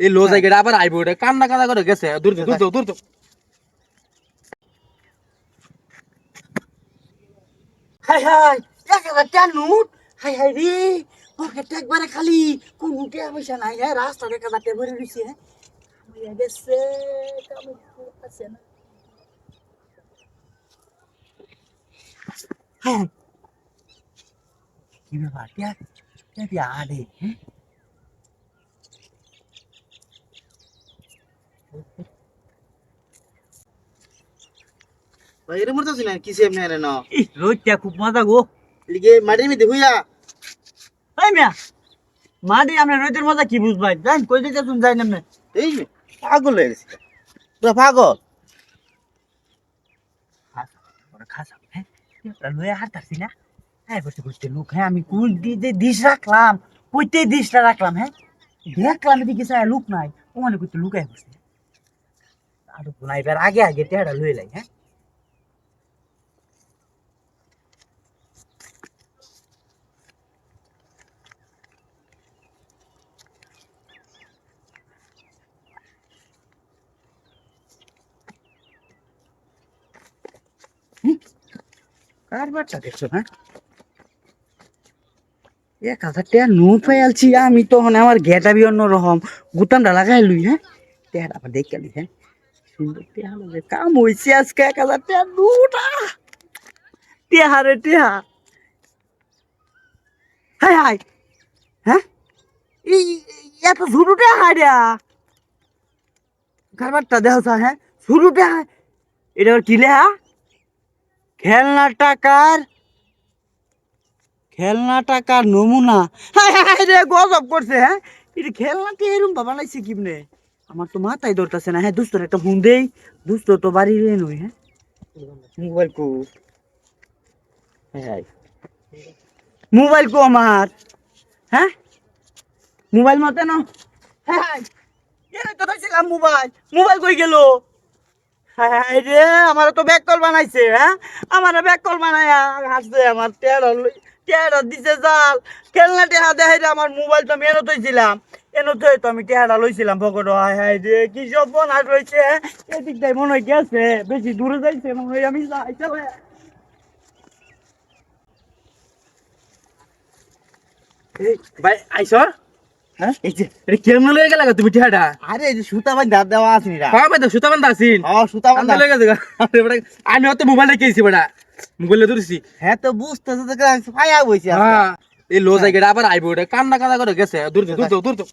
এই লো জায়গাটা আবার আইবো এটা কান্না কান্না করে গেছে। দূর দূর দূর দূর দূর হাই হাই এক হাজার টাকা নোট হাই হাই রে পকেটটা একবারে খালি কোন টাকা পয়সা নাই হ্যাঁ রাস্তাতে এক হাজার টাকা ভরে রয়েছে হ্যাঁ। কামাইয়া গেছে কামাইয়া আছে না। হ্যাঁ। কি ব্যাপার? টিয়া টিয়া দিয়ে আডে হ্যাঁ? এর মরতাছি না এমনি আরে না রোজটা খুব মজা গো লিগে মাটির মধ্যে হইয়া এই মিয়া মাটি আমরা রোদের মজা কি বুঝবাই জান কই দিতে তুমি যাই না এই পাগল হয়ে গেছি পুরা পাগল না আমি কোন দিশ রাখলাম কইতে দিশটা রাখলাম হ্যাঁ দেখলাম এদিকে লোক নাই ও মানে কইতে লুকাই বসে আর আগে আগে টেহারা লয়ে লাই হ্যাঁ কার বাচ্চা দেখছ হ্যাঁ? এক হাজার টাকা নোট পাইয়ালছি আমি তখন আমার গেটা বি অন্য রকম। গুতামটা লাগাই লুই হ্যাঁ? টেহারা আবার দেখে লি হ্যাঁ? সুন্দর লাগে কাম হয়েছে আজকে এক হাজার টাকা নোট আহ! টেহা হাই হাই। হ্যাঁ? এই এত টেহা রে। কারবারটা দেহ হ্যাঁ? টেহা এটা আবার কি লেহা খেলনা টাকার খেলনা টাকার নমুনা। রে গজব করছে হ্যাঁ? এটা খেলনাটা এরম বাবা নাইছে কিমনে আমার তো মাথায় ধরতেছে না হ্যাঁ দুস্তর একটা ফোন দেই। দুস্ত তো বাড়ি রে নই হ্যাঁ? মোবাইল কো। হ্যাঁ মোবাইল কো আমার হ্যাঁ? মোবাইল মতে না হ্যাঁ তো মোবাইল। মোবাইল কই গেল? হায় রে, আমার তো ব্যাগ কল বানাইছে হ্যাঁ? আমার ব্যাগ কল বানায়া হাসছে আমার তেরো তেরো দিছে জাল। খেলনা টেহা দেখাই আমার মোবাইল তো আমি এনো তৈছিলাম এনো তো তো আমি টেহাটা লইছিলাম পকেট হায় হায় রে, কি সব বনাট রয়েছে এদিকটাই মনে হয় গেছে, বেশি দূরে যাইছে, মনে হয় আমি যাই, চলে। ভাই আইছো হ্যাঁ? এই যে এটা কেমন লয়ে গেলা গো তুমি টিহাটা আরে এই যে সুতা দাঁত দেওয়া আছে নি হ্যাঁ ভাই সুতা আছিন সুতা লয়ে গেছে। আরে আমি হয়তো মোবাইল রেখেছি বেটা মোবাইলে ধরেছি। হ্যাঁ তো বুঝতেছে তো ফায়া বইছে হ্যাঁ এই লো জায়গাটা আবার আইবো এটা কান্না কান্না করে গেছে। দূর দূর দূর দূর